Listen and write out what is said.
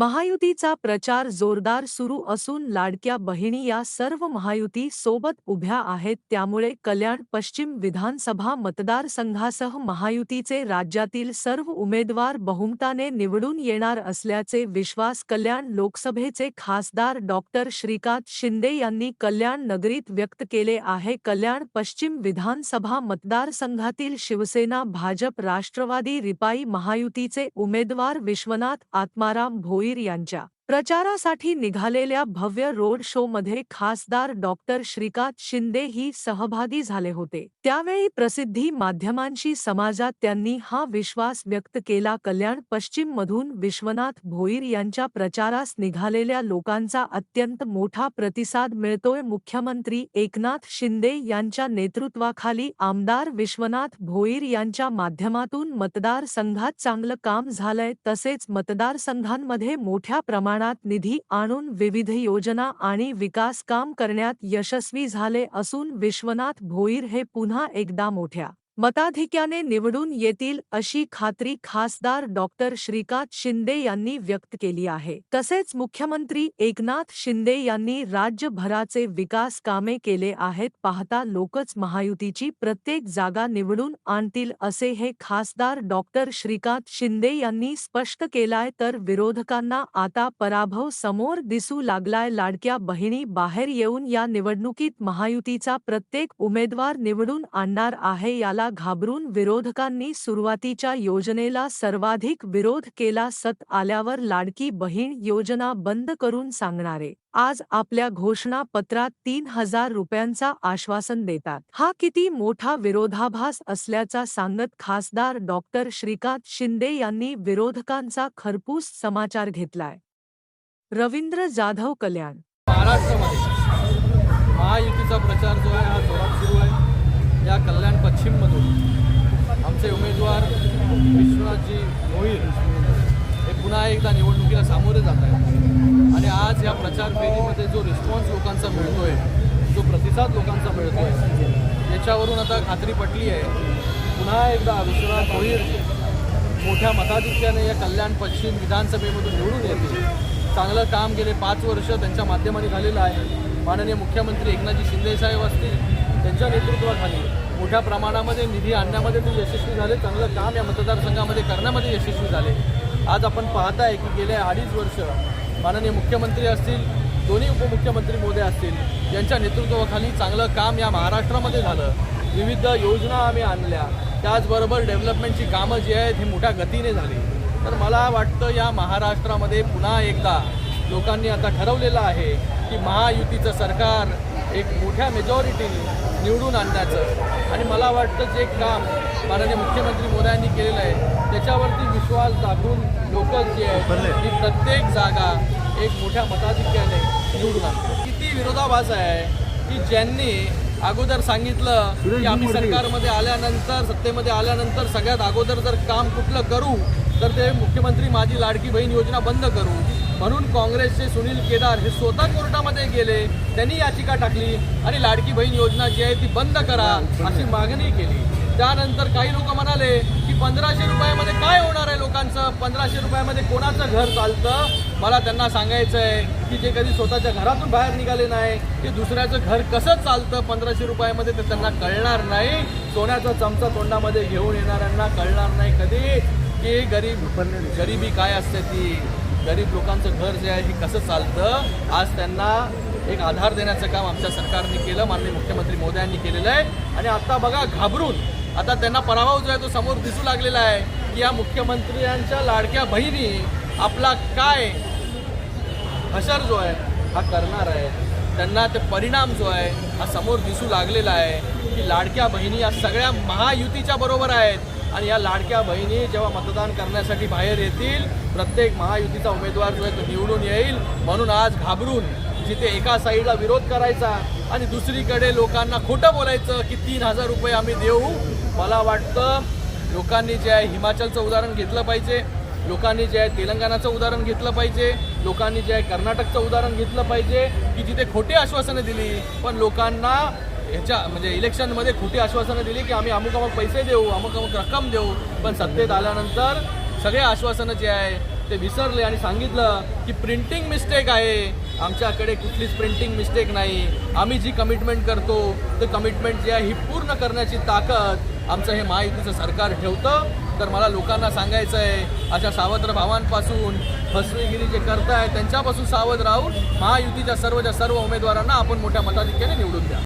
महायुतीचा प्रचार जोरदार सुरू असून लाडक्या बहिणी या सर्व महायुती सोबत उभ्या आहेत. त्यामुळे कल्याण पश्चिम विधानसभा मतदारसंघासह महायुतीचे राज्यातील सर्व उमेदवार बहुमताने निवडून येणार असल्याचे विश्वास कल्याण लोकसभेचे खासदार डॉक्टर श्रीकांत शिंदे यांनी कल्याण नगरीत व्यक्त केले आहे. कल्याण पश्चिम विधानसभा मतदारसंघातील शिवसेना भाजप राष्ट्रवादी रिपाई महायुतीचे उमेदवार विश्वनाथ आत्माराम भोई भोईर यांच्या प्रचारासाठी निघालेल्या भव्य रोड शोमध्ये खासदार डॉक्टर श्रीकांत शिंदे ही सहभागी झाले होते. त्यावेळी प्रसिद्धी माध्यमांशी समाजात त्यांनी हा विश्वास व्यक्त केला. कल्याण पश्चिम मधून विश्वनाथ भोईर यांच्या प्रचारास निघालेल्या लोकांचा अत्यंत मोठा प्रतिसाद मिळतोय. मुख्यमंत्री एकनाथ शिंदे यांच्या नेतृत्वाखाली आमदार विश्वनाथ भोईर यांच्या माध्यमातून मतदारसंघात चांगलं काम झालंय. तसेच मतदारसंघांमध्ये मोठ्या प्रमाणात निधी आणून विविध योजना आणि विकास काम करण्यात यशस्वी झाले असून विश्वनाथ भोईर हे पुन्हा एकदा मोठ्या मताधिक्याने निवडून येतील अशी खात्री खासदार डॉक्टर श्रीकांत शिंदे यांनी व्यक्त केली आहे. तसेच मुख्यमंत्री एकनाथ शिंदे यांनी राज्यभराचे विकास कामे केले आहेत पाहता लोकच महायुतीची प्रत्येक जागा निवडून आणतील असे हे खासदार डॉक्टर श्रीकांत शिंदे यांनी स्पष्ट केलाय तर विरोधकांना आता पराभव समोर दिसू लागलाय. लाडक्या बहिणी बाहेर येऊन या निवडणुकीत महायुतीचा प्रत्येक उमेदवार निवडून आणणार आहे याला घाबरून विरोधकांनी सुरुवातीच्या योजनेला सर्वाधिक विरोध केला. सत आल्यावर लाडकी बहीण योजना बंद करून सांगणारे. आज आपल्या घोषणा पत्रात तीन हजार रुपयांचा आश्वासन देतात. हा किती मोठा विरोधाभास असल्याचा सांगत खासदार डॉक्टर श्रीकांत शिंदे यांनी विरोधकांचा खरपूस समाचार घेतलाय. रवींद्र जाधव कल्याण. महाराष्ट्रामध्ये महायुतीचा प्रचार जो आहे हा जोरात सुरू आहे. या कल्याण पश्चिम आमचे उमेदवार विश्वनाथजी भोईर हे पुन्हा एकदा निवडणुकीला सामोरे जात आहेत आणि आज या प्रचार फेरीमध्ये जो रिस्पॉन्स लोकांचा मिळतोय जो प्रतिसाद लोकांचा मिळतोय याच्यावरून आता खात्री पटली आहे. पुन्हा एकदा विश्वनाथ मोहीर मोठ्या मताधिक्याने या कल्याण पश्चिम विधानसभेमधून निवडून येतील. चांगलं काम गेले पाच वर्ष त्यांच्या माध्यमाने झालेलं आहे. माननीय मुख्यमंत्री एकनाथजी शिंदेसाहेब असतील त्यांच्या नेतृत्वाखाली मोठ्या प्रमाणामध्ये निधी आणण्यामध्ये ते यशस्वी झाले चांगलं काम या मतदारसंघामध्ये करण्यामध्ये यशस्वी झाले. आज आपण पाहताय की गेले अडीच वर्ष माननीय मुख्यमंत्री असतील दोन्ही उपमुख्यमंत्री मोदी असतील यांच्या नेतृत्वाखाली चांगलं काम या महाराष्ट्रामध्ये झालं. विविध योजना आम्ही आणल्या. त्याचबरोबर डेव्हलपमेंटची कामं जी आहेत ही मोठ्या गतीने झाली. तर मला वाटतं या महाराष्ट्रामध्ये पुन्हा एकदा लोकांनी आता ठरवलेलं आहे की महायुतीचं सरकार एक मोठ्या मेजॉरिटीने निवडून आणण्याचं. आणि मला वाटतं जे काम माननीय मुख्यमंत्री मोदयांनी केलेलं आहे त्याच्यावरती विश्वास दाखवून लोक जे आहेत ही प्रत्येक जागा एक मोठ्या मताधिक्याने निवडून आणतात. किती विरोधाभास आहे की ज्यांनी अगोदर सांगितलं की आम्ही सरकारमध्ये आल्यानंतर सत्तेमध्ये आल्यानंतर सगळ्यात अगोदर जर काम कुठलं करू तर ते मुख्यमंत्री माझी लाडकी बहीण योजना बंद करू. म्हणून काँग्रेसचे सुनील केदार हे स्वतः कोर्टामध्ये गेले त्यांनी याचिका टाकली आणि लाडकी बहीण योजना जी आहे ती बंद करा अशी मागणी केली. त्यानंतर काही लोक म्हणाले की पंधराशे रुपयामध्ये काय होणार आहे लोकांचं? पंधराशे रुपयामध्ये कोणाचं घर चालतं? मला त्यांना सांगायचं आहे की जे कधी स्वतःच्या घरातून बाहेर निघाले नाही ते दुसऱ्याचं घर कसं चालतं? पंधराशे रुपयामध्ये ते त्यांना कळणार नाही. सोन्याचा चमचा तोंडामध्ये घेऊन येणाऱ्यांना कळणार नाही कधी. की गरीब गरिबी काय असते ती? गरीब लोकांचं घर जे आहे हे कसं चालतं? आज त्यांना एक आधार देण्याचं काम आमच्या सरकारने केलं माननीय मुख्यमंत्री मोदयांनी केलेलं आहे. आणि आता बघा घाबरून. आता त्यांना पराभव जो आहे तो समोर दिसू लागलेला आहे की या मुख्यमंत्र्यांच्या लाडक्या बहिणी आपला काय हशर जो आहे हा करणार आहे. त्यांना ते परिणाम जो आहे हा समोर दिसू लागलेला आहे की लाडक्या बहिणी या सगळ्या महायुतीच्या बरोबर आहेत. आणि या लाडक्या बहिणी जेव्हा मतदान करण्यासाठी बाहेर येतील प्रत्येक महायुतीचा उमेदवार जो आहे तो निवडून येईल. म्हणून आज घाबरून जिथे एका साईडला विरोध करायचा आणि दुसरीकडे लोकांना खोटं बोलायचं की तीन हजार रुपये आम्ही देऊ मला वाटतं लोकांनी जे आहे हिमाचलचं उदाहरण घेतलं पाहिजे. लोकांनी जे आहे तेलंगणाचं उदाहरण घेतलं पाहिजे. लोकांनी जे आहे कर्नाटकचं उदाहरण घेतलं पाहिजे की जिथे खोटी आश्वासनं दिली पण लोकांना ह्याच्या म्हणजे इलेक्शनमध्ये खोटी आश्वासनं दिली की आम्ही अमुक अमुक पैसे देऊ अमुक अमुक रक्कम देऊ. पण सत्तेत आल्यानंतर सगळे आश्वासनं जे आहे ते विसरले आणि सांगितलं की प्रिंटिंग मिस्टेक आहे. आमच्याकडे कुठलीच प्रिंटिंग मिस्टेक नाही. आम्ही जी कमिटमेंट करतो ते कमिटमेंट जी आहे ही पूर्ण करण्याची ताकद आमचं हे महायुतीचं सरकार ठेवतं. तर मला लोकांना सांगायचं आहे अशा सावत्र भावांपासून फसवेगिरी जे करताय त्यांच्यापासून सावध राहून महायुतीच्या सर्वच्या सर्व उमेदवारांना आपण मोठ्या मताधिक्याने निवडून द्या.